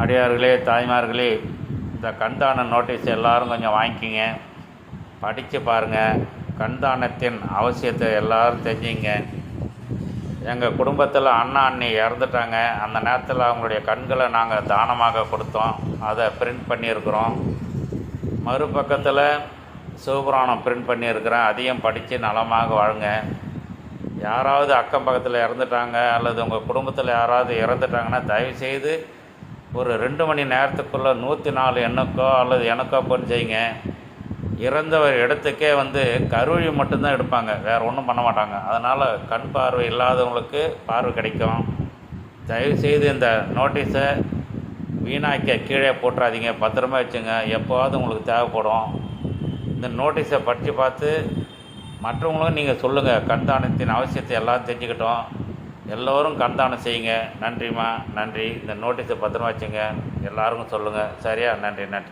அடியார்களே தாய்மார்களே இந்த கண்தான நோட்டீஸ் எல்லாரும் கொஞ்சம் வாங்கிக்கிங்க. படித்து பாருங்கள் கண்தானத்தின் அவசியத்தை எல்லாரும் தெரிஞ்சுங்க. எங்கள் குடும்பத்தில் அண்ணா அண்ணி இறந்துட்டாங்க. அந்த நேரத்தில் அவங்களுடைய கண்களை நாங்கள் தானமாக கொடுத்தோம். அதை பிரிண்ட் பண்ணியிருக்கிறோம். மறுபக்கத்தில் சிவபுராணம் பிரிண்ட் பண்ணியிருக்கிறேன். அதையும் படித்து நலமாக வாழுங்க யாராவது அக்கம் பக்கத்தில் இறந்துட்டாங்க அல்லது உங்கள் குடும்பத்தில் யாராவது இறந்துட்டாங்கன்னா தயவுசெய்து ஒரு ரெண்டு மணி நேரத்துக்குள்ளே நூற்றி நாலு எண்ணுக்கோ அல்லது எனக்கோ ஃபோன் செய்யுங்க. இறந்தவர் இடத்துக்கே வந்து கருவி மட்டும்தான் எடுப்பாங்க. வேறு ஒன்றும் பண்ண மாட்டாங்க. அதனால் கண் பார்வை இல்லாதவங்களுக்கு பார்வை கிடைக்கும். தயவுசெய்து இந்த நோட்டீஸை வீணாக்க கீழே போட்டுறாதீங்க. பத்திரமா வச்சுங்க. எப்போவாவது உங்களுக்கு தேவைப்படும். இந்த நோட்டீஸை படித்து பார்த்து மற்றவங்களும் நீங்கள் சொல்லுங்கள் கண்தானத்தின் அவசியத்தை எல்லாம் தெரிஞ்சுக்கிட்டோம். எல்லோரும் கண்தானம் செய்யுங்க. நன்றிம்மா. நன்றி. இந்த நோட்டீஸை பத்திரமா வச்சுங்க. எல்லாருக்கும் சொல்லுங்கள் சரியா? நன்றி. நன்றி.